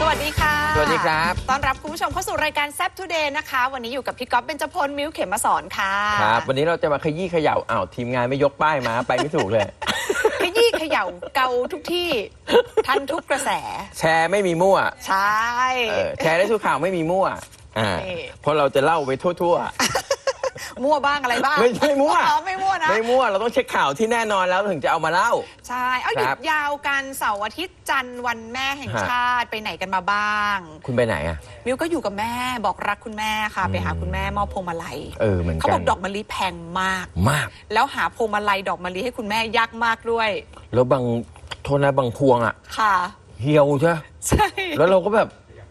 สวัสดีค่ะ สวัสดีครับ ต้อนรับคุณผู้ชมเข้าสู่รายการแซ p ทูเดย์นะคะ วันนี้อยู่กับพี่ก๊อฟเบญจพล มิวเขมมาสอนค่ะ ครับ วันนี้เราจะมาขยี้เขย่าอ้าวทีมงานไม่ยกป้ายมา ไปไม่ถูกเลยข ยี้เขย่าเกาทุกที่ทันทุกกระแส แชร์ไม่มีมั่วใช่ เออแชร์ได้ทุกข่าวไม่มีมั่วอ่านี่ เพราะเราจะเล่าไปทั่ว มั่วบ้างอะไรบ้างไม่ใช่มั่ว อ๋อไม่มั่วๆนะ ไม่มั่วเราต้องเช็คข่าวที่แน่นอนแล้วถึงจะเอามาเล่า ใช่ เอาหยุครัดบ ยาวกันเสาร์อาทิตย์จันทร์วันแม่แห่งฮะชาติไปไหนกันมาบ้าง คุณไปไหนอะ มิวก็อยู่กับแม่บอกรักคุณแม่ค่ะอืมไปหาคุณแม่มอบพวงมาลัยเออเหมือนเขากับอนกดอกมะลิแพงมาก มาก แล้วหาพวงมาลัยดอกมะลิให้คุณแม่ยากมากด้วย แล้วบางโทษนะบางพวงอะ ค่ะ เหี่ยวใช่ไหมใช่แล้วเราก็แบบ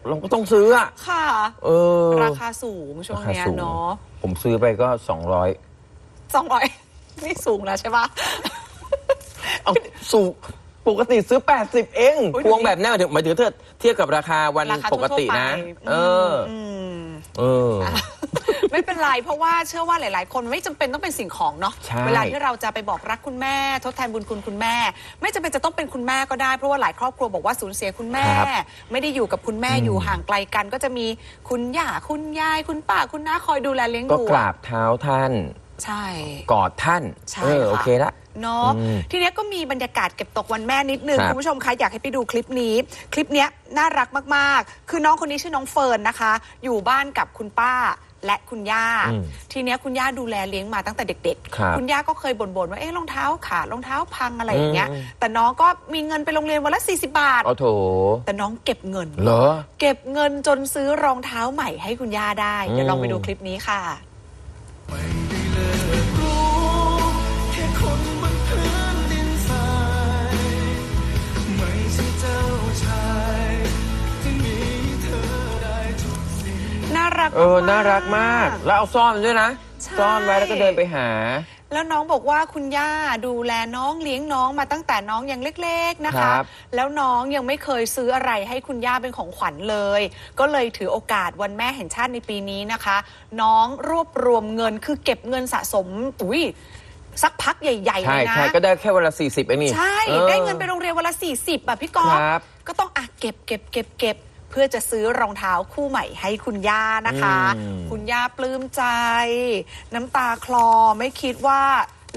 เราก็ต้องซื้ออะค่ะ เออ ราคาสูงช่วงเนี้ยราคาสูง เนาะ ผมซื้อไปก็200สองร้อยนี่สูงแล้วใช่ปะ เอาสูง ปกติซื้อ 80 เองอุ๊ยพวงแบบเนี้ยหมายถึงหมายถึงเทียบเทียบกับราคาวันราคาปกติทั่วๆนะ ไปเออมเออ ไม่เป็นไรเพราะว่าเชื่อว่าหลาย ๆ คนไม่จำเป็นต้องเป็นสิ่งของเนาะใช่ เวลาที่เราจะไปบอกรักคุณแม่ ทดแทนบุญคุณคุณแม่ ไม่จำเป็นจะต้องเป็นคุณแม่ก็ได้เพราะว่าหลายครอบครัวบอกว่าสูญเสียคุณแม่ ไม่ได้อยู่กับคุณแม่อืมอยู่ห่างไกลกัน ก็จะมีคุณย่าคุณยายคุณป้าคุณน้าคอยดูแลเลี้ยงก็ดูกราบเท้าท่าน ใช่ กอดท่าน ใช่เออ ค่ะ โอเคละ เนาะอืมทีเนี้ยก็มีบรรยากาศเก็บตกวันแม่นิดนึงครับคุณผู้ชมคะอยากให้ไปดูคลิปนี้ คลิปเนี้ยน่ารักมากๆ คือน้องคนนี้ชื่อน้องเฟิร์นนะคะ อยู่บ้านกับคุณป้าและคุณย่า อืมทีเนี้ยคุณย่าดูแลเลี้ยงมาตั้งแต่เด็กครับคุณย่าก็เคยบ่นๆว่าเอ๊ะรองเท้าขาดรองเท้าพังอะไรอย่างเงี้ย อืม แต่น้องก็มีเงินไปโรงเรียนวันละ 40 บาท เอาโถ แต่น้องเก็บเงิน เหรอ เก็บเงินจนซื้อรองเท้าใหม่ให้คุณย่าได้เดี๋ยวลองไปดูคลิปนี้ค่ะรู้ รักเออ น่ารักมาก แล้วเอาซ่อนด้วยนะ ใช่ ซ่อนไว้แล้วก็เดินไปหา แล้วน้องบอกว่าคุณย่าดูแลน้องเลี้ยงน้องมาตั้งแต่น้องยังเล็กๆนะครัคะ บ แล้วน้องยังไม่เคยซื้ออะไรให้คุณย่าเป็นของขวัญเลย ก็เลยถือโอกาสวันแม่แห่งชาติในปีนี้นะคะ น้องรวบรวมเงินคือเก็บเงินสะสมอุ้ยสักพักใหญ่ๆใช่เลยนะ ใช่ก็ได้แค่วันละ40เองนี่ใช่ ออ ได้เงินไปโรงเรียนวันละ40แบบพี่กอล์ฟครับก็ต้องอะเก็บเก็บเก็บเก็บ เพื่อจะซื้อรองเท้าคู่ใหม่ให้คุณย่านะคะ อืม คุณย่าปลื้มใจ น้ำตาคลอไม่คิดว่า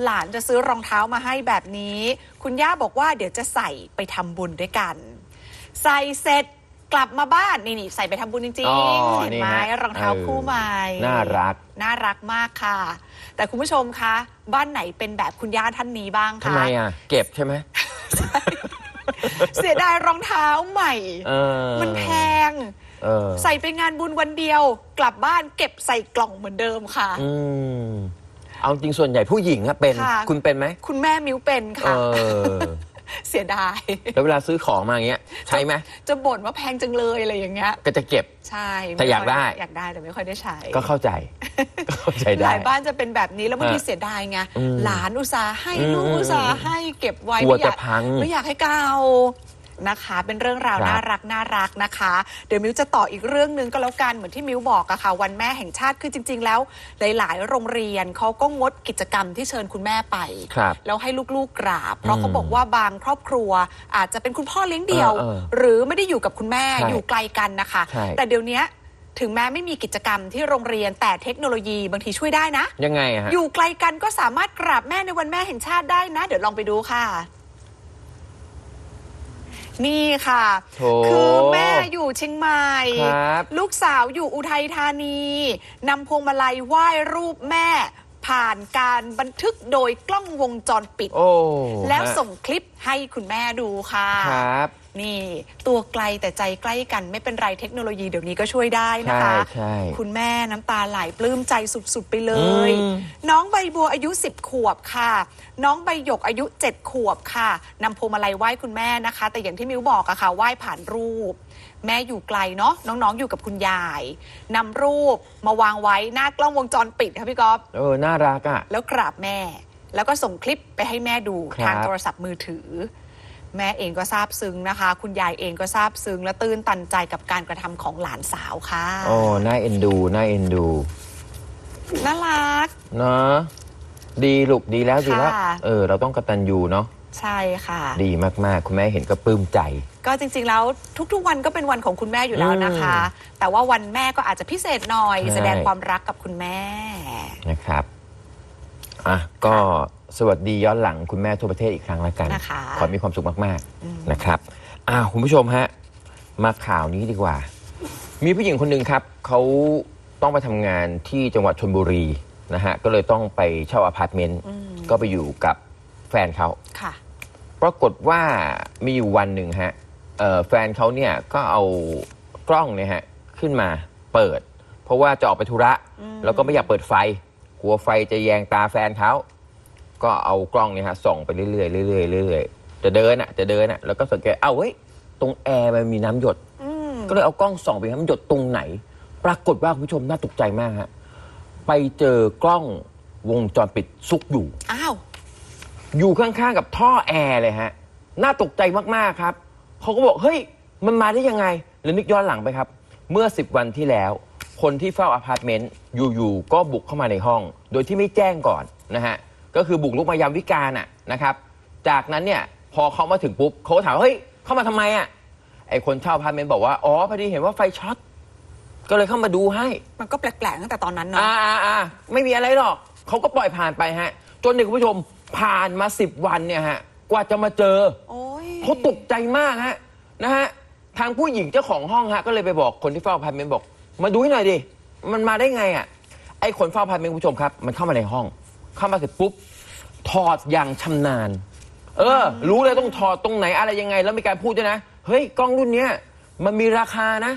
หลานจะซื้อรองเท้ามาให้แบบนี้ คุณย่าบอกว่าเดี๋ยวจะใส่ไปทำบุญด้วยกัน ใส่เสร็จกลับมาบ้านนี่นี่ใส่ไปทำบุญจริงอ๋อๆเห็นไหมนี่ฮะรองเท้าเออคู่ใหม่น่ารัก น่ารักมากค่ะ แต่คุณผู้ชมคะ บ้านไหนเป็นแบบคุณย่าท่านนี้บ้างคะทำไมอะ เก็บใช่ไหม เสียดายรองเท้าใหม่ เออมันแพง เออใส่ไปงานบุญวันเดียว กลับบ้านเก็บใส่กล่องเหมือนเดิมค่ะ อืมเอาจริงส่วนใหญ่ผู้หญิงอะเป็นค่ะ คุณเป็นไหมคุณแม่มิ้วเป็นเอค่ะ อเสียดาย แล้วเวลาซื้อของมาอย่างเงี้ยใช่ไหมจะบ่นว่าแพงจังเลยอะไรอย่างเงี้ย ก็จะเก็บ ใช่แต่อยากได้อยากได้แต่ไม่ค่อยได้ใช้ ก็เข้าใจก็เข้า ใจหได้ลายบ้านจะเป็นแบบนี้แล้วบางทีฮะเสียดายไงอืมหลานอุตส่าห์ให้อืมลูกอุตส่าห์ให้เก็บไว้กลัวไม่อยากจะพังไม่อยากให้เก่านะคะ เป็นเรื่องราวครับ น่ารักน่ารักนะคะ เดี๋ยวมิวจะต่ออีกเรื่องหนึ่งก็แล้วกันเหมือนที่มิวบอกอะค่ะ วันแม่แห่งชาติคือจริง ๆ แล้ว หลาย ๆ โรงเรียนเขาก็งดกิจกรรมที่เชิญคุณแม่ไป ครับ แล้วให้ลูกๆกราบ เพราะอืมเขาบอกว่าบางครอบครัว อาจจะเป็นคุณพ่อเลี้ยงเดี่ยว เออเออหรือไม่ได้อยู่กับคุณแม่ใช่อยู่ไกลกันนะคะ ใช่แต่เดี๋ยวนี้ ถึงแม้ไม่มีกิจกรรมที่โรงเรียนแต่เทคโนโลยีบางทีช่วยได้นะ ยังไงอะฮะอยู่ไกลกันก็สามารถกราบแม่ในวันแม่แห่งชาติได้นะ เดี๋ยวลองไปดูค่ะ นี่ค่ะ โถ คือแม่อยู่เชียงใหม่ ครับ ลูกสาวอยู่อุทัยธานีนำพวงมาลัยไหว้รูปแม่ ผ่านการบันทึกโดยกล้องวงจรปิด โอ้แล้วฮะส่งคลิปให้คุณแม่ดูค่ะ ครับ นี่ ตัวไกลแต่ใจใกล้กันไม่เป็นไรเทคโนโลยีเดี๋ยวนี้ก็ช่วยได้นะคะใช่ใช่ คุณแม่น้ำตาไหลปลื้มใจสุดๆไปเลย อืม น้องใบบัวอายุ 10 ขวบค่ะ น้องใบหยกอายุ 7 ขวบค่ะนำพวงมาลัยไหว้คุณแม่นะคะ แต่อย่างที่มิวบอกอะค่ะไหว้ผ่านรูป แม่อยู่ไกลเนาะน้องๆอยู่กับคุณยายนำรูปมาวางไว้หน้ากล้องวงจรปิดค่ะพี่ก๊อฟ เออ น่ารักอะ แล้วกราบแม่ แล้วก็ส่งคลิปไปให้แม่ดูครับ ทางโทรศัพท์มือถือ แม่เองก็ซาบซึ้งนะคะ คุณยายเองก็ซาบซึ้ง และตื้นตันใจกับการกระทำของหลานสาวค่ะโอ้น่าเอ็นดูน่าเอ็นดูน่ารักเนาะดีลูกดีแล้วดีแล้วค่ะเออ เราต้องกตัญญูเนาะใช่ค่ะ ดีมาก ๆ คุณแม่เห็นก็ปลื้มใจ ก็จริง ๆ แล้วทุก ๆ วันก็เป็นวันของคุณแม่อยู่แล้วนะคะ แต่ว่าวันแม่ก็อาจจะพิเศษหน่อยใช่แสดงความรักกับคุณแม่นะครับอะก็ สวัสดีย้อนหลังคุณแม่ทั่วประเทศอีกครั้งละกัน นะคะ ขอให้มีความสุขมากๆนะครับอ่าคุณผู้ชมฮะมาข่าวนี้ดีกว่า มีผู้หญิงคนหนึ่งครับเขาต้องไปทำงานที่จังหวัดชนบุรีนะฮะก็เลยต้องไปเช่าอพาร์ตเมนต์ก็ไปอยู่กับแฟนเขา ค่ะ ปรากฏว่ามีอยู่วันหนึ่งฮะเอ่อแฟนเขาเนี่ยก็เอากล้องเนี่ยฮะขึ้นมาเปิด เพราะว่าจะออกไปธุระ แล้วก็ไม่อยากเปิดไฟ กลัวไฟจะแยงตาแฟนเขา ก็เอากล้องเนี่ยฮะส่องไปเรื่อยๆเรื่อยๆเรื่อยๆจะเดินอะจะเดินอะแล้วก็สังเกตเอ้าเฮ้ยตรงแอร์มันมีน้ำหยด อืมก็เลยเอากล้องส่องไปครับมันหยดตรงไหน ปรากฏว่าคุณผู้ชมน่าตกใจมากฮะไปเจอกล้องวงจรปิดซุกอยู่ อ้าว อยู่ข้างๆกับท่อแอร์เลยฮะ น่าตกใจมากๆครับ เขาก็บอก เฮ้ย มันมาได้ยังไง แล้วนึกย้อนหลังไปครับ เมื่อ 10 วันที่แล้ว คนที่เฝ้าอพาร์ตเมนต์อยู่ ๆ ก็บุกเข้ามาในห้อง โดยที่ไม่แจ้งก่อนนะฮะ ก็คือบุกลุกมายามวิการน่ะนะครับ จากนั้นเนี่ยพอเขามาถึงปุ๊บเขาก็ถามว่าเฮ้ยเข้ามาทำไมอะไอคนเช่าอพาร์ตเมนต์บอกว่าอ๋อพอดีเห็นว่าไฟช็อตก็เลยเข้ามาดูให้ มันก็แปลกๆตั้งแต่ตอนนั้นเนาะอ่าอ่าอ่าไม่มีอะไรหรอกเขาก็ปล่อยผ่านไปฮะ จนเด็กคุณผู้ชมผ่านมาสิบวันเนี่ยฮะกว่าจะมาเจอโอ้ยเขาตกใจมากฮะนะฮะทางผู้หญิงเจ้าของห้องฮะก็เลยไปบอกคนที่เฝ้าอพาร์ตเมนต์บอก มาดูให้หน่อยดิมันมาได้ไงอะไอ้คนเฝ้าอพาร์ตเมนต์คุณผู้ชมครับ มันเข้ามาในห้อง เข้ามาเสร็จปุ๊บถอดอย่างชำนาญ เออ รู้เลยต้องถอดตรงไหนอะไรยังไง แล้วมีการพูดด้วยนะ เฮ้ย กล้องรุ่นเนี้ยมันมีราคานะ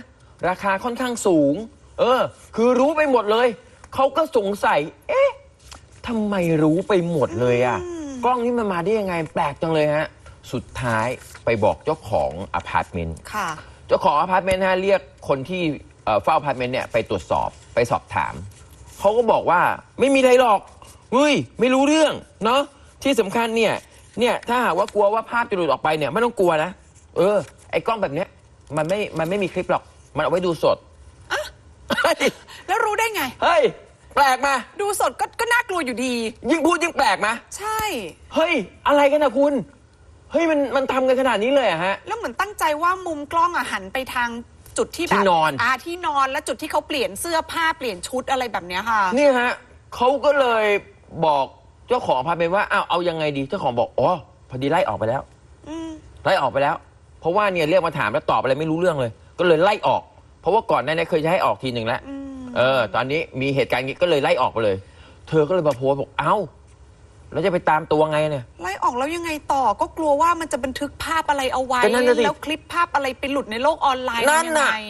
ราคาค่อนข้างสูง เออ คือรู้ไปหมดเลย เขาก็สงสัย เอ๊ะทำไมรู้ไปหมดเลยอะกล้องนี้มันมาได้ยังไง แปลกจังเลยฮะ สุดท้ายไปบอกเจ้าของอพาร์ตเมนต์ ค่ะ เจ้าของอพาร์ตเมนต์ฮะเรียกคนที่เอ่อเฝ้าอพาร์ตเมนต์เนี่ยไปตรวจสอบไปสอบถาม เขาก็บอกว่าไม่มีอะไรหรอก เฮ้ยไม่รู้เรื่องเนาะที่สำคัญเนี่ยเนี่ยถ้าหากว่ากลัวว่าภาพจะหลุดออกไปเนี่ยไม่ต้องกลัวนะเออ ไอ้กล้องแบบเนี้ยมันไม่มันไม่มีคลิปหรอก มันเอาไว้ดูสดเฮ้ยแล้วรู้ได้ไง เฮ้ย แปลกมา ดูสดก็ก็น่ากลัวอยู่ดี ยิ่งพูดยิ่งแปลกมาใช่ เฮ้ย อะไรกันนะคุณ เฮ้ย มันมันทำกันขนาดนี้เลยเหรอะฮะ แล้วเหมือนตั้งใจว่ามุมกล้องอะหันไปทางจุดที่แบบที่นอนอ่าที่นอนและจุดที่เขาเปลี่ยนเสื้อผ้าเปลี่ยนชุดอะไรแบบเนี้ยค่ะ นี่ฮะเขาก็เลย บอกเจ้าของอพาร์ตเมนต์ว่าอ้าวเอายังไงดีเจ้าของบอกอ๋อพอดีไล่ออกไปแล้วอืมไล่ออกไปแล้ว เพราะว่าเนี่ยเรียกมาถามแล้วตอบอะไรไม่รู้เรื่องเลย ก็เลยไล่ออก เพราะว่าก่อนหน้านี้เคยจะให้ออกทีหนึ่งแล้ว อืมเออ ตอนนี้มีเหตุการณ์นี้ก็เลยไล่ออกไปเลย เธอก็เลยมาโพสต์บอกเอ้าแล้วจะไปตามตัวไงเนี่ย ไล่ออกแล้วยังไงต่อก็กลัวว่ามันจะบันทึกภาพอะไรเอาไว้ ก็นั่นน่ะสิแล้วคลิปภาพอะไรไปหลุดในโลกออนไลน์นั่นยังน่ะไง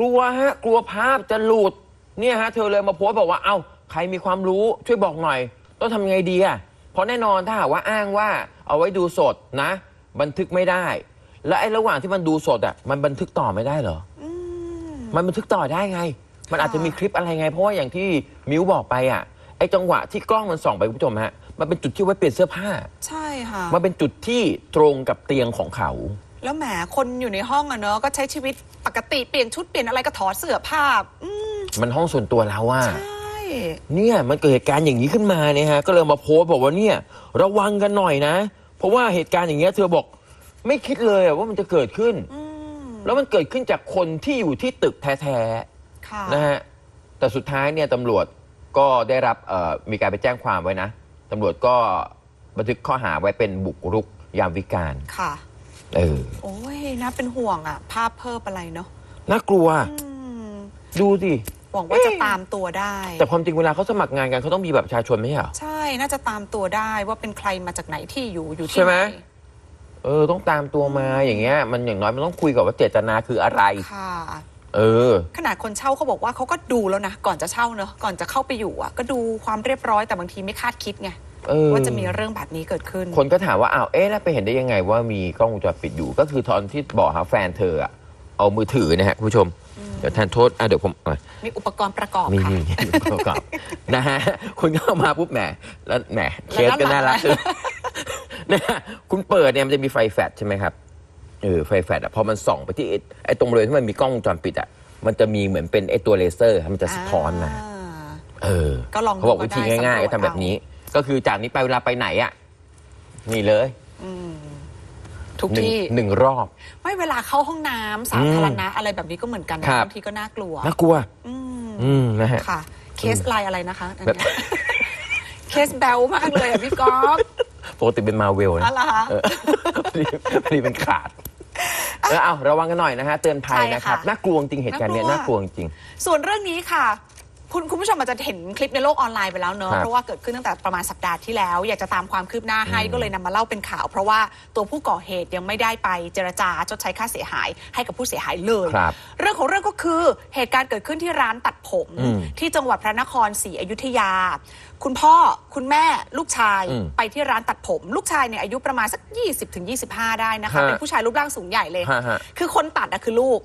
กลัวฮะ กลัวภาพจะหลุดเนี่ยฮะ เธอเลยมาโพสต์บอกว่าเอ้าใครมีความรู้ช่วยบอกหน่อย ต้องทำไงดีอะเพราะแน่นอนถ้าหากว่าอ้างว่าเอาไว้ดูสดนะ บันทึกไม่ได้ แล้วไอ้ระหว่างที่มันดูสดอะมันบันทึกต่อไม่ได้เหรออืมมันบันทึกต่อได้ไง มันค่ะอาจจะมีคลิปอะไรไง เพราะว่าอย่างที่มิวบอกไปอะไอ้จังหวะที่กล้องมันส่องไปคุณผู้ชมฮะมันเป็นจุดที่ไว้เปลี่ยนเสื้อผ้า ใช่ค่ะ มันเป็นจุดที่ตรงกับเตียงของเขา แล้วแหมคนอยู่ในห้องอะเนอะก็ใช้ชีวิตปกติเปลี่ยนชุดเปลี่ยนอะไรก็ถอดเสื้อผ้าอืมมันห้องส่วนตัวเราอะ ใช่ เนี่ยมันเกิดเหตุการณ์อย่างนี้ขึ้นมาเนี่ยฮะก็เลยมาโพสต์บอกว่าเนี่ยระวังกันหน่อยนะ เพราะว่าเหตุการณ์อย่างเงี้ยเธอบอกไม่คิดเลยอะว่ามันจะเกิดขึ้นอืมแล้วมันเกิดขึ้นจากคนที่อยู่ที่ตึกแท้ค่ะๆนะฮะแต่สุดท้ายเนี่ยตำรวจก็ได้รับเอ่อมีการไปแจ้งความไว้นะตำรวจก็บันทึกข้อหาไว้เป็นบุกรุกยามวิการค่ะเออโอ้ยน่าเป็นห่วงอะภาพเพิ่มอะไรเนาะน่ากลัวอืมดูสิ หวังว่าจะตามตัวได้ แต่ความจริงเวลาเขาสมัครงานกันเขาต้องมีแบบประชาชนไม่ใช่เหรอใช่น่าจะตามตัวได้ว่าเป็นใครมาจากไหนที่อยู่อยู่ที่ใช่ไหมนเออต้องตามตัวมาอย่างเงี้ย มันอย่างน้อยมันต้องคุยกับว่าเจตนาคืออะไร ค่ะ เออ ขนาดคนเช่าเขาบอกว่าเขาก็ดูแล้วนะก่อนจะเช่าเนอะก่อนจะเข้าไปอยู่อะ ก็ดูความเรียบร้อยแต่บางทีไม่คาดคิดไงเออ ว่าจะมีเรื่องแบบนี้เกิดขึ้น คนก็ถามว่าอ้าวเอ๊ะแล้วไปเห็นได้ยังไงว่ามีกล้องวงจรปิดอยู่ ก็คือตอนที่บอกหาแฟนเธออะเอามือถือนะฮะคุณผู้ชม เดี๋ยวทานโทษอะเดี๋ยวผมอะมีอุปกรณ์ประกอบมีค่ะ มีประกอบนะฮะคุณเข้ามาปุ๊บแหมแล้วแหมเคสแล้วก็ด้านหลังน่ารักนะฮะคุณเปิดเนี่ยมันจะมีไฟแฟลชใช่ไหมครับเออไฟแฟลชอะพอมันส่องไปที่ไอ้ไอ้ตรงบริเวณที่มันมีกล้องวงจรปิดอะมันจะมีเหมือนเป็นไอ้ตัวเลเซอร์มันจะสะท้อนมาอ่าเออก็ลองดูเขาบอกวิธีก็ได้ง่ายๆสำรวจก็ทำแบบนี้ ก็คือจากนี้ไปเวลาไปไหนอะนี่เลย ทุกหนึ่งที่ หนึ่งรอบ ไม่เวลาเข้าห้องน้ำสาธารณะอะไรแบบนี้ก็เหมือนกันนะครับ บางทีก็น่ากลัว น่ากลัว อืมอืมนะฮะ ค่ะ เคสไลน์อะไรนะคะอันแบบเนี้ยเคสแบลมากเลยอะพี่ก๊อฟ ปกติเป็นมาเวลอ๋อนะเหรอคะเออพอดีพอดีเป็นขาดเออเอาระวังกันหน่อยนะฮะ เตือนภัยใช่นะครับ ค่ะน่ากลัวจริงเหตุการณ์เนี้ยน่าน่ากกลัลัววจริง ส่วนเรื่องนี้ค่ะ คุณคุณผู้ชมอาจจะเห็นคลิปในโลกออนไลน์ไปแล้วเนอะครับเพราะว่าเกิดขึ้นตั้งแต่ประมาณสัปดาห์ที่แล้ว อยากจะตามความคืบหน้าให้ก็เลยนำมาเล่าเป็นข่าว เพราะว่าตัวผู้ก่อเหตุยังไม่ได้ไปเจรจาชดใช้ค่าเสียหายให้กับผู้เสียหายเลย ครับเรื่องของเรื่องก็คือเหตุการณ์เกิดขึ้นที่ร้านตัดผม อืมที่จังหวัดพระนครศรีอยุธยา คุณพ่อคุณแม่ลูกชายอืมไปที่ร้านตัดผม ลูกชายเนี่ยอายุประมาณสัก 20-25 ได้นะคะฮะ เป็นผู้ชายรูปร่างสูงใหญ่เลย ฮะฮะ คือคนตัดอะคือลูก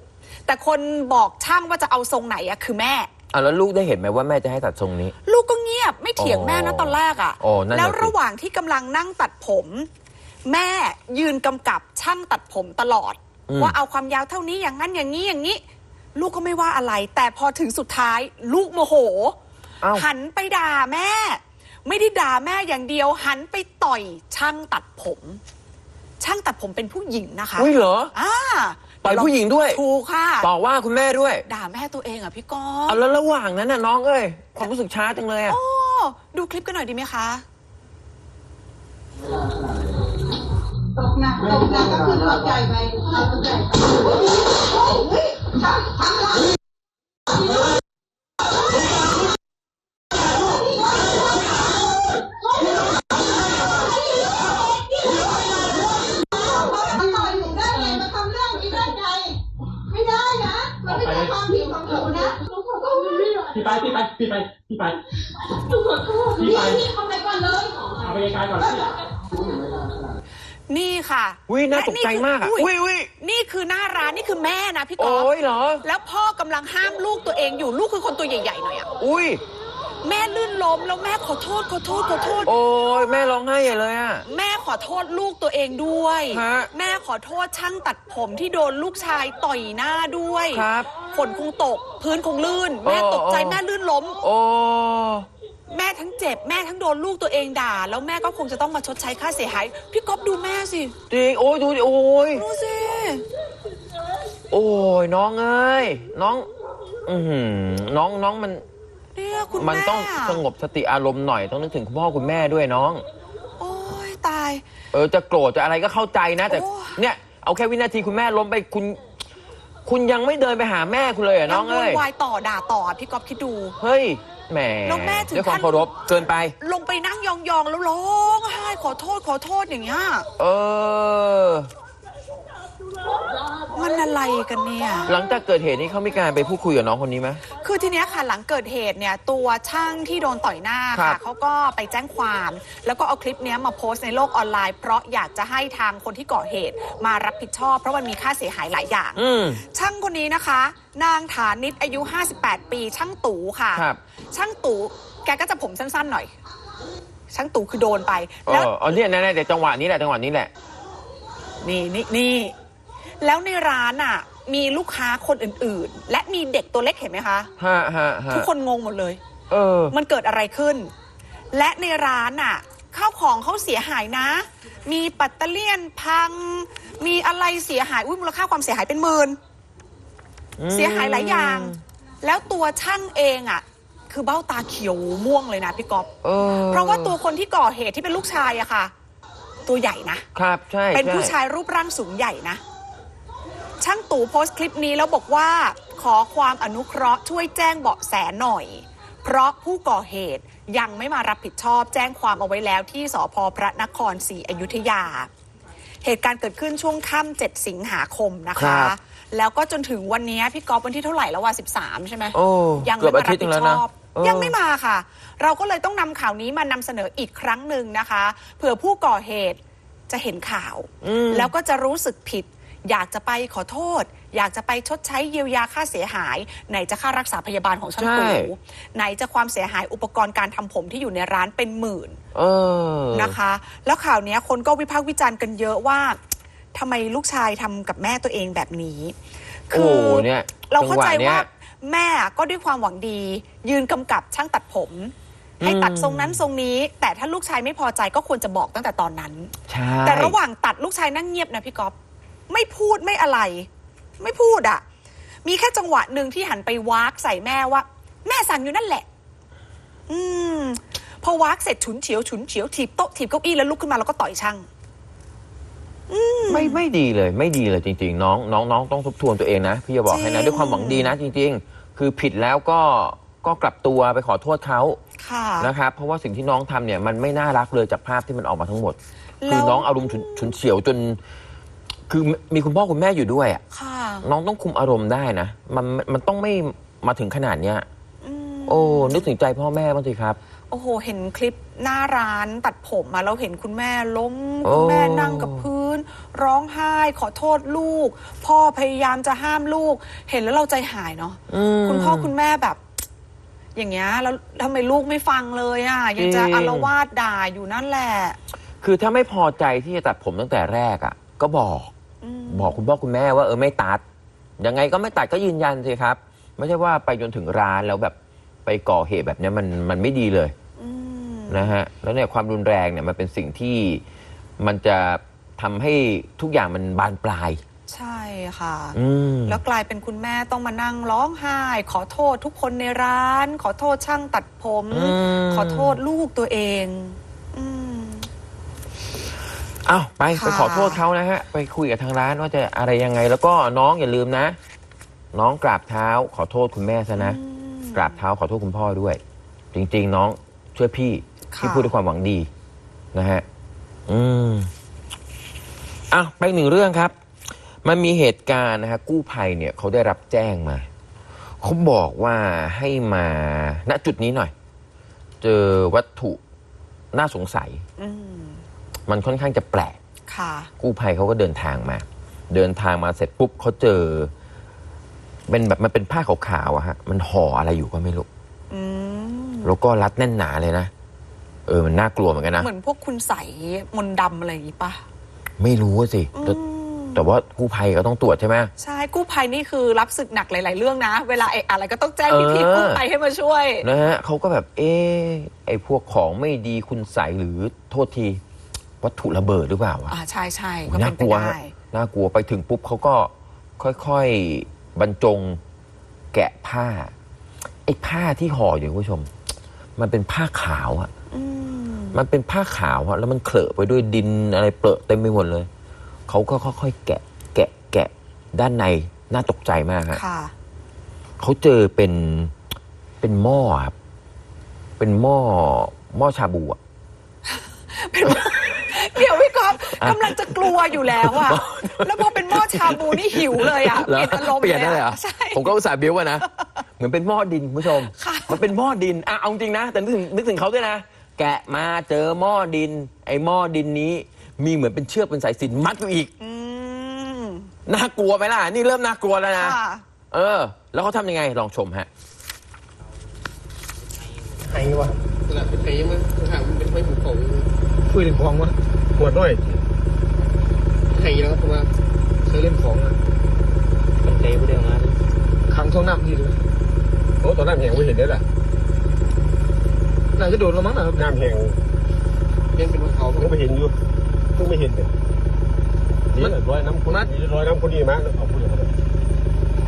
แต่คนบอกช่างว่าจะเอาทรงไหนอะคือแม่ อะแล้วลูกได้เห็นไหมว่าแม่จะให้ตัดทรงนี้ ลูกก็เงียบไม่เถียงอ๋อแม่นะตอนแรกอะอ๋อนั่นน่ะแล้วสิระหว่างที่กำลังนั่งตัดผม แม่ยืนกำกับช่างตัดผมตลอด ว่าเอาความยาวเท่านี้อย่างนั้นอย่างนี้อย่างนี้ ลูกก็ไม่ว่าอะไร แต่พอถึงสุดท้าย ลูกโมโหเอ้าหันไปด่าแม่ ไม่ได้ด่าแม่อย่างเดียว หันไปต่อยช่างตัดผม ช่างตัดผมเป็นผู้หญิงนะคะ อุ้ยเหรอ อ่า ต่อยผู้หญิงด้วยถูกค่ะ ต่อว่าคุณแม่ด้วย ด่าแม่ตัวเองอะพี่กอเอาฟแล้วระหว่างนั้นน่ะน้องเอ้ยความรู้สึกช้าจังเลยอะโอ้ดูคลิปกันหน่อยดีไหมคะ ตกหนักตกหนักก็คือรถใหญ่ไปรถใหญ่ไปมันต่อยหนูได้ไงมาทำเรื่องนี้ได้ไง ไม่ได้นะ มันไม่ใช่ความผิดของหนูนะหนูขอโทษ พี่พี่ไปพี่ไปพี่ไปพี่ไปหนูขอโทษพี่พี่ทำอะไรก่อนเลยเอาไปไกลๆก่อนพี่นี่ค่ะอุ้ยน่าตกใจมากอะและอุ้นี่ยคืออุ้ยนี่คือหน้าร้านนี่คือแม่นะพี่กอโอ้ฟยเหรอ แล้วพ่อกำลังห้ามลูกตัวเองอยู่ลูกคือคนตัวใหญ่ๆหน่อยอะอุ้ย แม่ลื่นล้มแล้วแม่ขอโทษขอโทษขอโทษ โอ้ยแม่ร้องไห้ใหญ่เลยอะ แม่ขอโทษลูกตัวเองด้วย ฮะ แม่ขอโทษช่างตัดผมที่โดนลูกชายต่อยหน้าด้วยครับ ฝนคงตก พื้นคงลื่น แม่ตกใจโอ้แม่ลื่นล้ม โอ้ แม่ทั้งเจ็บแม่ทั้งโดนลูกตัวเองด่า แล้วแม่ก็คงจะต้องมาชดใช้ค่าเสียหายพี่ก๊อฟดูแม่สิจริง โอ้ยดูดิ โอ้ย ดูสิโอ้ยน้องเอ้ย น้อง อือหือน้องน้องมัน เนี่ยคุณมันแม่ต้องสงบสติอารมณ์หน่อยต้องนึกถึงคุณพ่อคุณแม่ด้วยน้อง โอ้ยตาย เออจะโกรธจะอะไรก็เข้าใจนะ แต่โอ้ เนี่ยเอาแค่วินาทีคุณแม่ล้มไปคุณ คุณยังไม่เดินไปหาแม่คุณเลยเหรอะน้องโวเอ้ยยวายต่อด่าต่อพี่ก๊อฟคิดดู เฮ้ยแหมแล้วแม่ถึงด้วยความขั้น เคารพเกินไป ลงไปนั่งยองๆ แล้วร้องไห้ขอโทษขอโทษอย่างเงี้ยเออ มันอะไรกันเนี่ย หลังจากเกิดเหตุนี้เขามีการไปพูดคุยกับน้องคนนี้ไหม คือทีเนี้ยค่ะหลังเกิดเหตุเนี่ยตัวช่างที่โดนต่อยหน้าครัค่ะบเขาก็ไปแจ้งความ แล้วก็เอาคลิปเนี้ยมาโพสต์ในโลกออนไลน์ เพราะอยากจะให้ทางคนที่ก่อเหตุมารับผิดชอบ เพราะมันมีค่าเสียหายหลายอย่าง อืมช่างคนนี้นะคะ นางฐานิตอายุ 58 ปี ช่างตู่ค่ะ ครับ ช่างตู่แกก็จะผมสั้นๆหน่อย ช่างตู่คือโดนไปเอแล้ว อเอาเนี่ยแน่ๆแต่จังหวะนี้แหละจังหวะนี้แหละ นี่นี่นี่ แล้วในร้านอะ มีลูกค้าคนอื่นๆ และมีเด็กตัวเล็กเห็นไหมคะฮะฮะฮะทุกคนงงหมดเลย เออ มันเกิดอะไรขึ้น และในร้านอะข้าวของเขาเสียหายนะ มีปัตเตอร์เลียนพัง มีอะไรเสียหายอุ้ยมูลค่าความเสียหายเป็นหมื่นเสียหายหลายอย่าง แล้วตัวช่างเองอะ คือเบ้าตาเขียวม่วงเลยนะพี่ก๊อฟเออเพราะว่าตัวคนที่ก่อเหตุที่เป็นลูกชายอะค่ะ ตัวใหญ่นะครับใช่เป็นผู้ใชายรูปร่างสูงใหญ่นะ ช่างตู่โพสต์คลิปนี้แล้วบอกว่า ขอความอนุเคราะห์ช่วยแจ้งเบาะแสหน่อย เพราะผู้ก่อเหตุยังไม่มารับผิดชอบ แจ้งความเอาไว้แล้วที่สพพระนครศรีอยุธยา เหตุการณ์เกิดขึ้นช่วงค่ำเจ็ดสิงหาคมนะครัคะบแล้วก็จนถึงวันนี้พี่กอฟวันที่เท่าไหร่แล้วว่า13ใช่ไหมโอ้ยังเกือบไม่อามาทิรัตย์บหนึผิงดแล้วชนะอบเออ ยังไม่มาค่ะ เราก็เลยต้องนำข่าวนี้มานำเสนออีกครั้งหนึ่งนะคะเผื่อผู้ก่อเหตุจะเห็นข่าวอืมแล้วก็จะรู้สึกผิด อยากจะไปขอโทษ อยากจะไปชดใช้เยียวยาค่าเสียหาย ไหนจะค่ารักษาพยาบาลของช่างใช่ปูไหนจะความเสียหายอุปกรณ์การทำผมที่อยู่ในร้านเป็นหมื่นเออนะคะ แล้วข่าวเนี้ยคนก็วิพากษ์วิจารณ์กันเยอะว่าทำไมลูกชายทำกับแม่ตัวเองแบบนี้โอ้โหเนี่ยเราเข้าใจจังหวะเนี้ยว่าแม่ก็ด้วยความหวังดี ยืนกำกับช่างตัดผม ให้ตัดทรงนั้นทรงนี้ แต่ถ้าลูกชายไม่พอใจก็ควรจะบอกตั้งแต่ตอนนั้นใช่แต่ระหว่างตัดลูกชายนั่งเงียบนะพี่ก๊อฟ ไม่พูดไม่อะไร ไม่พูดอะ่ะมีแค่จังหวะหนึ่งที่หันไปวากใส่แม่ว่า แม่สั่งอยู่นั่นแหละ อืม พอวากเสร็จฉุนเฉียวฉุนเฉียวถีบโต๊ะถีบเก้าอี้แล้วลุกขึ้นมาแล้วก็ต่อยช่างไม่ไม่ดีเลยไม่ดีเลยจริง ๆ น้องน้องน้องต้องทบทวนตัวเองนะ พี่จะบอกให้จรินะงด้วยความหวังดีนะ จริง ๆ คือผิดแล้วก็ก็กลับตัวไปขอโทษเขาค่ะนะครับเพราะว่าสิ่งที่น้องทำเนี่ยมันไม่น่ารักเลยจากภาพที่มันออกมาทั้งหมดแล้คือวน้องอารมณ์ฉุนฉุนเฉียวจน คือมีคุณพ่อคุณแม่อยู่ด้วยอะค่ะ น้องต้องคุมอารมณ์ได้นะ มันมันต้องไม่มาถึงขนาดเนี้ยอืม โอ้นึกถึงใจพ่อแม่บ้างสิครับ โอ้โห เห็นคลิปหน้าร้านตัดผมมาแล้วเห็นคุณแม่ล้ม โอ้ คุณแม่นั่งกับพื้น ร้องไห้ขอโทษลูก พ่อพยายามจะห้ามลูก เห็นแล้วเราใจหายเนาะอืม คุณพ่อคุณแม่แบบ อย่างเงี้ยแล้วทำไมลูกไม่ฟังเลยอะ ยังจะจริง อารวาสด่าอยู่นั่นแหละ คือถ้าไม่พอใจที่จะตัดผมตั้งแต่แรกอะก็บอกอืม บอกคุณพ่อคุณแม่ว่าเออไม่ตัด ยังไงก็ไม่ตัดก็ยืนยันสิครับ ไม่ใช่ว่าไปจนถึงร้านแล้วแบบไปก่อเหตุแบบเนี้ยมันมันไม่ดีเลยอืมนะฮะแล้วเนี่ยความรุนแรงเนี่ยมันเป็นสิ่งที่มันจะทำให้ทุกอย่างมันบานปลาย ใช่ค่ะอืมแล้วกลายเป็นคุณแม่ต้องมานั่งร้องไห้ ขอโทษทุกคนในร้าน ขอโทษช่างตัดผมอืมขอโทษลูกตัวเองอืม อ้าวไปค่ะไปขอโทษเขานะฮะ ไปคุยกับทางร้านว่าจะอะไรยังไง แล้วก็น้องอย่าลืมนะ น้องกราบเท้า ขอโทษคุณแม่ซะนะอืมกราบเท้าขอโทษคุณพ่อด้วย จริง ๆ น้องช่วยพี่ค่ะพี่พูดด้วยความหวังดีนะฮะ อืมอะไปหนึ่งเรื่องครับ มันมีเหตุการณ์นะฮะกู้ภัยเนี่ยเขาได้รับแจ้งมาเขาบอกว่าให้มาณจุดนี้หน่อย เจอวัตถุน่าสงสัย อืม มันค่อนข้างจะแปลกค่ะกู้ภัยเขาก็เดินทางมา เดินทางมาเสร็จปุ๊บเขาเจอ เป็นแบบมันเป็นผ้าขาวๆอะฮะ มันห่ออะไรอยู่ก็ไม่รู้อืมแล้วก็รัดแน่นหนาเลยนะเออมันน่ากลัวเหมือนกันนะเหมือนพวกคุณใส่มนต์ดำอะไรอย่างงี้ปะไม่รู้อะสิอืแต่มแต่ว่ากู้ภัยก็ต้องตรวจใช่ไหมใช่กู้ภัยนี่คือรับศึกหนักหลาย ๆ เรื่องนะ เวลาไอ้อะไรก็ต้องแจ้งพี่เออๆกู้ภัยให้มาช่วยนะฮะเขาก็แบบเอ๊ะไอ้พวกของไม่ดีคุณใส่หรือโทษที วัตถุระเบิดหรือเปล่าวะอ่าใช่ใช่โอ้ก็ยเป็น่านไปกลัวได้ฮะน่ากลัวไปถึงปุ๊บเขาก็ค่อยๆบรรจงแกะผ้าไอ้ผ้าที่ห่ออยู่คุณผู้ชม มันเป็นผ้าขาวอะ อืมมันเป็นผ้าขาวอะแล้วมันเคลอะไปด้วยดินอะไรเปรอะเต็มไปหมดเลย เขาก็ค่อยๆแกะ แกะ แกะ ด้านในน่าตกใจมากฮะค่ะ เขาเจอเป็นเป็นหม้อครับเป็นหม้อหม้อชาบูอะเดี๋ยวพี่ก๊อฟกำลังจะกลัวอยู่แล้วอะแล้วพอเป็นหม้อชาบูนี่หิวเลยอะเปลี่ยนอารมณ์เปลี่ยนได้เลยเหรอใช่ผมก็อุตส่าห์บิ้วอะนะเหมือนเป็นหม้อดินคุณผู้ชมค่ะมันเป็นหม้อดินอะเอาจริงนะ แต่นึกถึงนึกถึงเขาด้วยนะ แกะมาเจอหม้อดิน ไอ้หม้อดินนี้ มีเหมือนเป็นเชือกเป็นสายสิญจนมัดอยู่อีกอืมน่ากลัวไหมล่ะ นี่เริ่มน่ากลัวแล้วนะค่ะเออ แล้วเขาทำยังไงลองชมฮะไห้วะ là cái thấy mà hàng bên quanh một khẩu คุยถึงของวะปวดด้วย hay đó các bạn เคยเล่นของอะ mình thấy cái điều này ขังช่วงน้ำทีเลยโอ้ตอนน้ำแห้งไม่เห็นได้แหละน่าจะโดนแล้วมั้งนะครับน้ำแห้ง bên bên một khẩu ผมก็ไปเห็นอยู่เพิ่งไม่เห็นเนี่ยมันร้อยน้ำคนร้อยน้ำคนนี้มาเอาพูดอย่างนั้น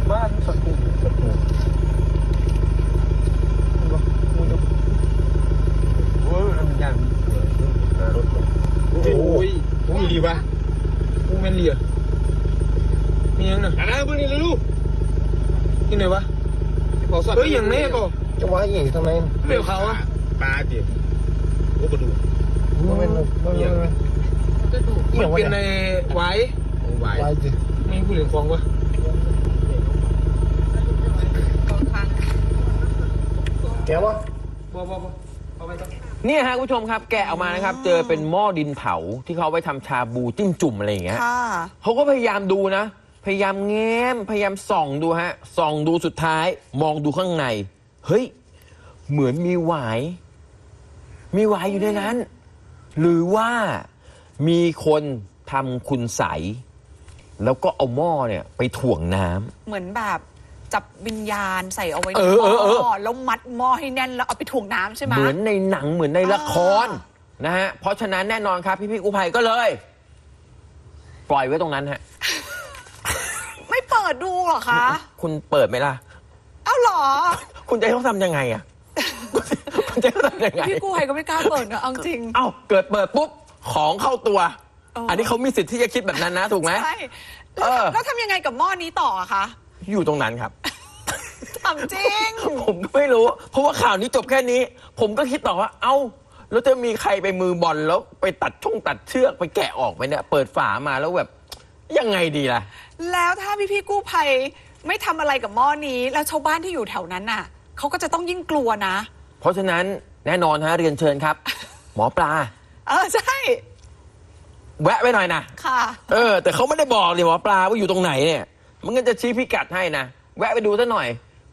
บ้านสัตว์ปูสัตว์ปูโอ้ยมันยากรถโอ้ยโอ้ยดีป่ะ กูแม่นเลียมียังน่ะ à đây bên này là lu ที่ไหนวะ bỏ soạn เฮ้ยอย่างนี้ป่ะจะว่าอย่างทำไมไม่เอาเขาอะ ba tiền โอ้กระดูกมันเป็นมันเป็นมันเป็นในไว้ không วาย phải จิมีผู้เหลือคลองวะแกวะบ่บ่บ่เอาไปก่อน เนี่ยฮะคุณผู้ชมครับแกะออกมานะครับ เจอเป็นหม้อดินเผาที่เขาเอาไว้ทำชาบูจิ้มจุ่มอะไรอย่างเงี้ยค่ะ เขาก็พยายามดูนะ พยายามแง้ม พยายามส่องดูฮะส่องดูสุดท้าย มองดูข้างใน เฮ้ย เหมือนมีหวาย มีหวายอยู่ในนั้น หรือว่ามีคนทำคุณใสยแล้วก็เอาหม้อเนี่ยไปถ่วงน้ำ เหมือนแบบ จับวิญญาณใส่เอาไว้ในเออหม้เออเออ อแล้วมัดหม้อให้แน่นแล้วเอาไปถ่วงน้ำใช่ไหม เหมือนในหนังเหมือนในละครอ่ นะฮะ เพราะฉะนั้นแน่นอนครับพี่พี่ๆกู้ภัยก็เลย ปล่อยไว้ตรงนั้นฮะ ไม่เปิดดูเหรอคะ คุณเปิดไหมล่ะ เอ้าเหรอ คุณจะให้เขาทำยังไงอะ คุณจะให้เขาทำยังไง พี่กู้ภัยก็ไม่กล้าเปิดเนอะเอาจริง เอ้า เกิดเปิดปุ๊บ ของเข้าตัว เอออั อันนี้เขามีสิทธิ์ที่จะคิดแบบนั้นนะ ถูกไหม ใช่เออ แล้วทำยังไงกับหม้อนี้ต่ออะคะ อยู่ตรงนั้นครับ ถามจริง ผมก็ไม่รู้ เพราะว่าข่าวนี้จบแค่นี้ ผมก็คิดต่อว่า เอ้า แล้วจะมีใครไปมือบอลแล้วไปตัดช่องตัดเชือกไปแกะออกไปเนี่ย เปิดฝามาแล้วแบบ ยังไงดีล่ะ แล้วถ้าพี่พี่ๆกู้ภัยไม่ทำอะไรกับหม้อนี้ แล้วชาวบ้านที่อยู่แถวนั้นน่ะเขาก็จะต้องยิ่งกลัวนะ เพราะฉะนั้นแน่นอนฮะเรียนเชิญครับ หมอปลา เออ ใช่ แวะไปหน่อยนะ ค่ะ เออ แต่เขาไม่ได้บอกเลยหมอปลาว่าอยู่ตรงไหนเนี่ย มันก็จะชี้พิกัดให้นะ แวะไปดูซะหน่อย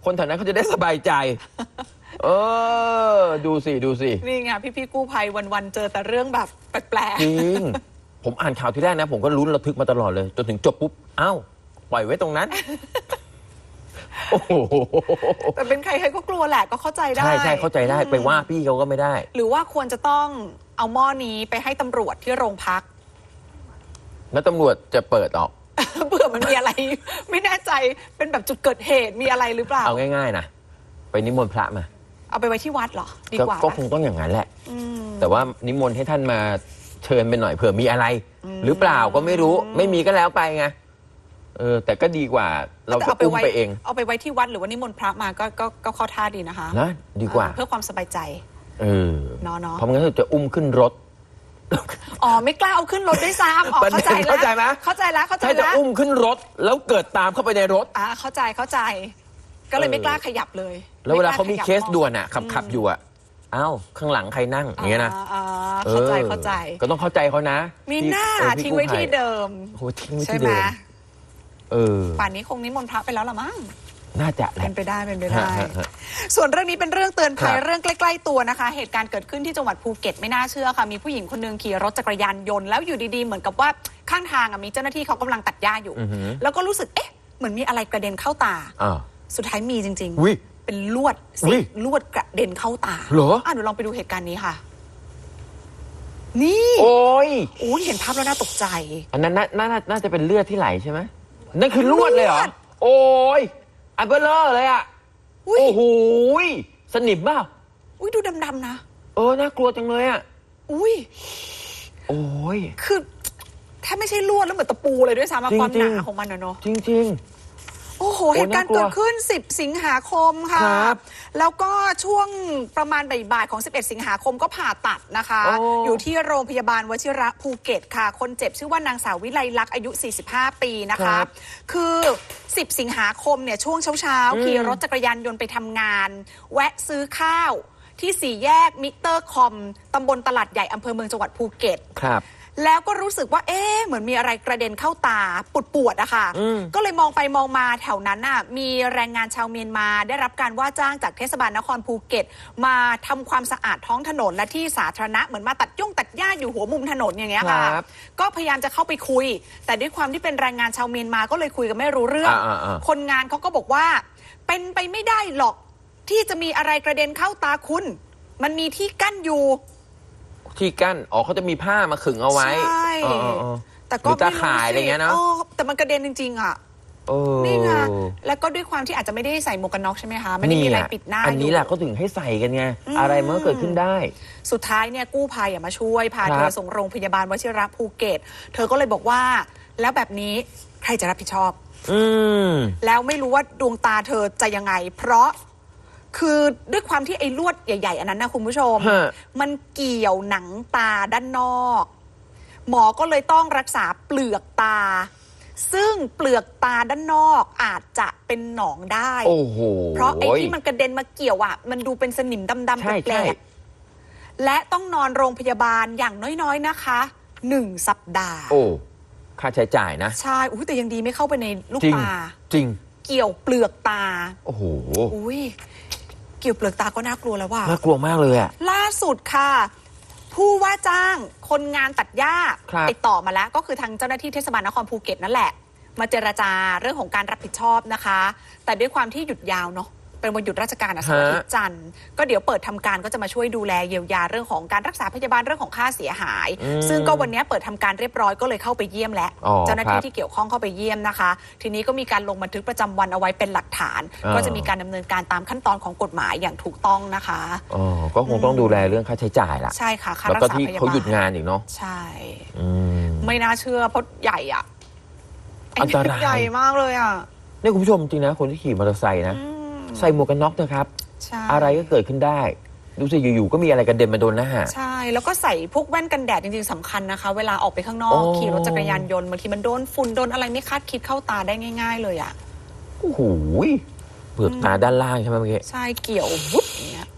คนแถวนั้นเขาจะได้สบายใจ เออ ดูสิ ดูสิ นี่ไงพี่พี่ๆกู้ภัยวันๆเจอแต่เรื่องแบบแปลกจริง ผมอ่านข่าวที่แรกนะ ผมก็ลุ้นระทึกมาตลอดเลย จนถึงจบปุ๊บ เอ้า ปล่อยไว้ตรงนั้น โอ้โห ๆแต่เป็นใครใครก็กลัวแหละก็เข้าใจได้ ใช่ใช่เข้าใจได้ไปว่าพี่เขาก็ไม่ได้ หรือว่าควรจะต้องเอาหม้อนี้ไปให้ตำรวจที่โรงพัก แล้วตำรวจจะเปิดออก เผื่อมันมีอะไร ไม่แน่ใจเป็นแบบจุดเกิดเหตุมีอะไรหรือเปล่า เอาง่ายๆนะไปนิมนต์พระมา เอาไปไว้ที่วัดเหรอ ดีก็กว่าก็นะคงต้องอย่างนั้นแหละอืมแต่ว่านิมนต์ให้ท่านมาเชิญไปหน่อยเผื่อมีอะไร หรือเปล่าก็ไม่รู้ไม่มีก็แล้วไปไงเออแต่ก็ดีกว่า เราแต่จะเอาไปอุ้มไว้ไปเอง เอาไปไว้ที่วัดหรือว่านิมนต์พระมาก็ก็ก็เข้าท่าดีนะคะนะดีกว่าเออเพื่อความสบายใจ เออเนาะเนาะเพราะงั้นเราจะอุ้มขึ้นรถ อ๋อไม่กล้าเอาขึ้นรถด้วยซ้ำอ๋อประเด็นเข้าใจแล้วเข้าใจไหมเข้าใจแล้วเข้าใจถ้าจะแล้วอุ้มขึ้นรถแล้วเกิดตามเข้าไปในรถอ่าเข้าใจเข้าใจ ก็เลยเออไม่กล้าขยับเลย แล้วเวลาเขามีไกเคสด่วนอะขับขับอยู่อะอ้าวข้างหลังใครนั่งอย่างเงี้ยนะอ่าอ่าเข้าใจออเข้าใจ ก็ต้องเข้าใจเขานะมีที่หน้าเออพี่ทิ้งไว้กู้ภัยที่เดิมโอ้ทิ้งไว้ใช่ที่ไหมเดิมเออป่านนี้คงนิมนต์พระไปแล้วละมั้ง น่าจะแหเป็ละนไปได้เป็นไปได้ฮะฮะฮะ ส่วนเรื่องนี้เป็นเรื่องเตือนภัยครับเรื่องใกล้ ๆ ตัวนะคะ เหตุการณ์เกิดขึ้นที่จังหวัดภูเก็ตไม่น่าเชื่อค่ะ มีผู้หญิงคนหนึงขี่รถจักรยานยนต์แล้วอยู่ดีๆ เหมือนกับว่าข้างทางอะมีเจ้าหน้าที่เขากำลังตัดหญ้าอยู่ อือหือ แล้วก็รู้สึกเอ๊ะเหมือนมีอะไรกระเด็นเข้าตา อ่า สุดท้ายมีจริง อุ้ยๆ เป็นลวดอุ๊สียลวดกระเด็นเข้าตาเหรอ อะเดี๋ยวลองไปดูเหตุการณ์นี้ค่ะ นี่โอ้ย โอ้ยเห็นภาพแล้วน่าตกใจ อันนั้นน่าน่าน่าน่าจะเป็นเลือดที่ไหลใช่ไหมนั่นคือลวดเลยเหรอ ลวด โอ้ย อันเบลเลอร์เลยอะอุ้ยโอ้โหยสนิมเปล่าอุ้ยดูดำๆนะ เออ น่ากลัวจังเลยอะ อุ้ยโอ้ย คือแทบไม่ใช่ลวดแล้วเหมือนตะปูเลยด้วยซ้ำอะจริงๆความหนาของมันอะเนาะ จริง โอ้โห โอ้เหตุการณ์น่ากลัวเกิดขึ้น 10 สิงหาคมค่ะ ครับแล้วก็ช่วงประมาณบ่ายๆของ 11 สิงหาคมก็ผ่าตัดนะคะ โอ้ อยู่ที่โรงพยาบาลวชิระภูเก็ตค่ะ คนเจ็บชื่อว่านางสาววิไลลักษณ์อายุ 45 ปีนะครัคะบคือ 10 สิงหาคมเนี่ยช่วงเช้าอืๆมขี่รถจักรยานยนต์ไปทำงาน แวะซื้อข้าวที่สี่แยกมิเตอร์คอมตำบลตลาดใหญ่อำเภอเมืองจังหวัดภูเก็ตๆครับ แล้วก็รู้สึกว่า เอ๊ะเหมือนมีอะไรกระเด็นเข้าตาปวดปวดๆอะค่ะอืมก็เลยมองไปมองมาแถวนั้นน่ะมีแรงงานชาวเมียนมา ได้รับการว่าจ้างจากเทศบาลนครภูเก็ต มาทำความสะอาดท้องถนนและที่สาธารณะเหมือนมาตัดย่งตัดหญ้าอยู่หัวมุมถนนอย่างเงี้ยค่ะครับก็พยายามจะเข้าไปคุย แต่ด้วยความที่เป็นแรงงานชาวเมียนมาก็เลยคุยกันไม่รู้เรื่องอ่าอ่าคนงานเขาก็บอกว่า เป็นไปไม่ได้หรอกที่จะมีอะไรกระเด็นเข้าตาคุณ มันมีที่กั้นอยู่ ที่กั้นอ๋อเขาจะมีผ้ามาขึงเอาไว้ใช่เออเออเออแต่ก็หรือตาม่ข่ายอะไรเงี้ยเนอะสิแต่มันกระเด็นจริง ๆ อะเออนี่ไงแล้วก็ด้วยความที่อาจจะไม่ได้ใส่หมวกกันน็อกใช่ไหมคะไม่ได้มีอะไรปิดหน้าอันนี้ยู่แหละเขาถึงให้ใส่กันไงอืมอะไรมันก็เกิดขึ้นได้ สุดท้ายเนี่ยกู้ภัยอะมาช่วยพาครับเธอส่งโรงพยาบาลวชิระภูเก็ต เธอก็เลยบอกว่า แล้วแบบนี้ใครจะรับผิดชอบ อืม แล้วไม่รู้ว่าดวงตาเธอจะยังไง เพราะ คือด้วยความที่ไอ้ลวดใหญ่ ๆ อันนั้นนะคุณผู้ชม ฮะ มันเกี่ยวหนังตาด้านนอก หมอก็เลยต้องรักษาเปลือกตา ซึ่งเปลือกตาด้านนอกอาจจะเป็นหนองได้ โอ้โห เพราะไอ้ที่มันกระเด็นมาเกี่ยวอะ มันดูเป็นสนิมดำๆใช่แปลใช่กๆและต้องนอนโรงพยาบาลอย่างน้อยๆนะคะหนึ่งสัปดาห์โอ้ค่าใช้จ่ายนะ ใช่อุ้ยแต่ยังดีไม่เข้าไปในลูกจริง ตา จริง เกี่ยวเปลือกตา โอ้โห อุ้ย เกี่ยวเปลือกตาก็น่ากลัวแล้วว่ะน่ากลัวมากเลยอะล่าสุดค่ะ ผู้ว่าจ้างคนงานตัดหญ้าครับติดต่อมาแล้ว ก็คือทางเจ้าหน้าที่เทศบาลนครภูเก็ตนั่นแหละ มาเจรจาเรื่องของการรับผิดชอบนะคะ แต่ด้วยความที่หยุดยาวเนาะ เป็นวันหยุดราชการอะเสาร์อาทิตย์จันทร์ก็เดี๋ยวเปิดทำการก็จะมาช่วยดูแลเยียวยาเรื่องของการรักษาพยาบาลเรื่องของค่าเสียหายอืมซึ่งก็วันนี้เปิดทำการเรียบร้อยก็เลยเข้าไปเยี่ยมแล้วอ๋อเจ้าหน้าครัที่บที่เกี่ยวข้องเข้าไปเยี่ยมนะคะ ทีนี้ก็มีการลงบันทึกประจำวันเอาไว้เป็นหลักฐานอ่าก็จะมีการดำเนินการตามขั้นตอนของกฎหมายอย่างถูกต้องนะคะอ๋อก็คงต้องดูแลเรื่องค่าใช้จ่ายละใช่ค่ะค่าแล้วรักก็ษาที่พยาบาลเขาหยุดงานอีกเนาะใช่อืมไม่น่าเชื่อเพราะใหญ่อะอันตรายใหญ่มากเลยอะเนี่ยคุณผู้ชมจริงนะคนที่ขี่มอเตอร์ไซค์นะอืม ใส่หมวกกันน็อกนะครับ ใช่อะไรก็เกิดขึ้นได้ดูสิอยู่ๆก็มีอะไรกระเด็นมาโดนหน้า ใช่ แล้วก็ใส่พวกแว่นกันแดดจริงๆสำคัญนะคะ เวลาออกไปข้างนอก โอ้ ขี่รถจักรยานยนต์บางทีมันโดนฝุ่นโดนอะไรไม่คาดคิดเข้าตาได้ง่าย ๆ เลยอะโอ้โหเปลือกตาด้านล่างใช่ไหมเมื่อกี้ใช่เกี่ยววุบอย่างเงี้ย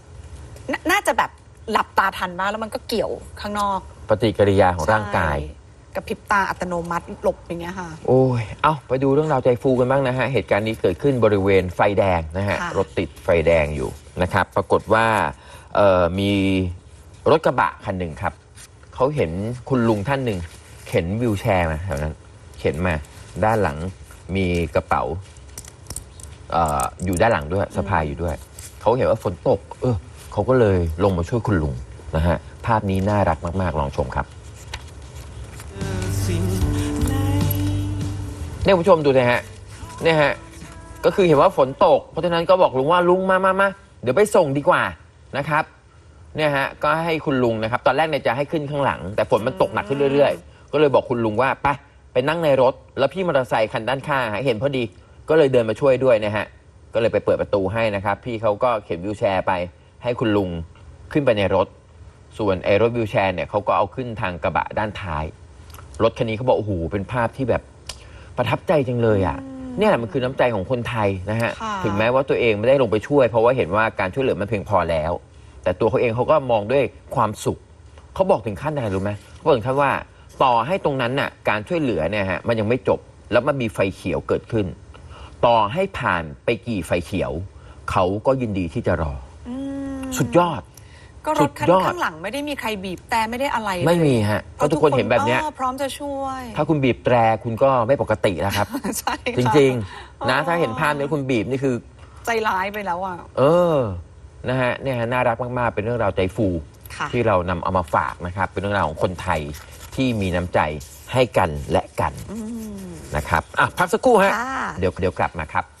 นน่าจะแบบหลับตาทันมากแล้วมันก็เกี่ยวข้างนอกปฏิกิริยาของร่างกาย ใช่ กับพริบตาอัตโนมัติหลบอย่างเงี้ยค่ะ โอ้ย เอาไปดูเรื่องราวใจฟูกันบ้างนะฮะ เหตุการณ์นี้เกิดขึ้นบริเวณไฟแดงนะฮะ ค่ะ รถติดไฟแดงอยู่นะครับ ปรากฏว่าเอ่อมีรถกระบะคันหนึ่งครับ เขาเห็นคุณลุงท่านหนึ่งเข็นวิวแชร์มาแถวนั้น เข็นมาด้านหลังมีกระเป๋าเอ่ออยู่ด้านหลังด้วยสะพายอยู่ด้วย เขาเห็นว่าฝนตก เออเขาก็เลยลงมาช่วยคุณลุงนะฮะ ภาพนี้น่ารักมาก ๆ ลองชมครับ เนี่ยผู้ชมดูนะฮะเนี่ยฮะก็คือเห็นว่าฝนตก เพราะฉะนั้นก็บอกลุงว่าลุงมามามาเดี๋ยวไปส่งดีกว่านะครับเนี่ยฮะก็ให้คุณลุงนะครับตอนแรกเนี่ยจะให้ขึ้นข้างหลัง แต่ฝนมันตกหนักขึ้นเรื่อย ๆ ก็เลยบอกคุณลุงว่าไปไปนั่งในรถ แล้วพี่มอเตอร์ไซค์คันด้านข้างเห็นพอดีก็เลยเดินมาช่วยด้วยนะฮะก็เลยไปเปิดประตูให้นะครับ พี่เขาก็เข็นวิวแชร์ไป ให้คุณลุงขึ้นไปในรถ ส่วนไอ้รถวิวแชร์เนี่ยเขาก็เอาขึ้นทางกระบะด้านท้าย รถคันนี้เขาบอกโอ้โหเป็นภาพที่แบบ ประทับใจจังเลยอะเนี่ยแหละมันคือน้ำใจของคนไทยนะฮะ ค่ะ ถึงแม้ว่าตัวเองไม่ได้ลงไปช่วย เพราะว่าเห็นว่าการช่วยเหลือมันเพียงพอแล้ว แต่ตัวเขาเองเขาก็มองด้วยความสุข เขาบอกถึงขั้นอะไรรู้ไหมเขาบอกถึงขั้นว่าต่อให้ตรงนั้นน่ะการช่วยเหลือเนี่ยฮะมันยังไม่จบแล้วมันมีไฟเขียวเกิดขึ้น ต่อให้ผ่านไปกี่ไฟเขียว เขาก็ยินดีที่จะรออืมสุดยอด ก็รถคันสุดยอด ข้างหลังไม่ได้มีใครบีบแต่ไม่ได้อะไรเลยไม่มีฮะเพราะทุกคนเห็นแบบเนี้ยออพร้อมจะช่วย ถ้าคุณบีบแตรคุณก็ไม่ปกติแล้วครับ ใช่ค่ะจริง ๆ นะถ้าเห็นภาพนี้คุณบีบนี่คือ ใจร้ายไปแล้วอะ เออ นะฮะเนี่ยฮะน่ารักมาก ๆ เป็นเรื่องราวใจฟู ค่ะ ที่เรานำเอามาฝากนะครับ เป็นเรื่องราวของคนไทยที่มีน้ำใจให้กันและกันอืม นะครับอะพักสักครู่ฮะค่ะ เดี๋ยวเดี๋ยวกลับมาครับ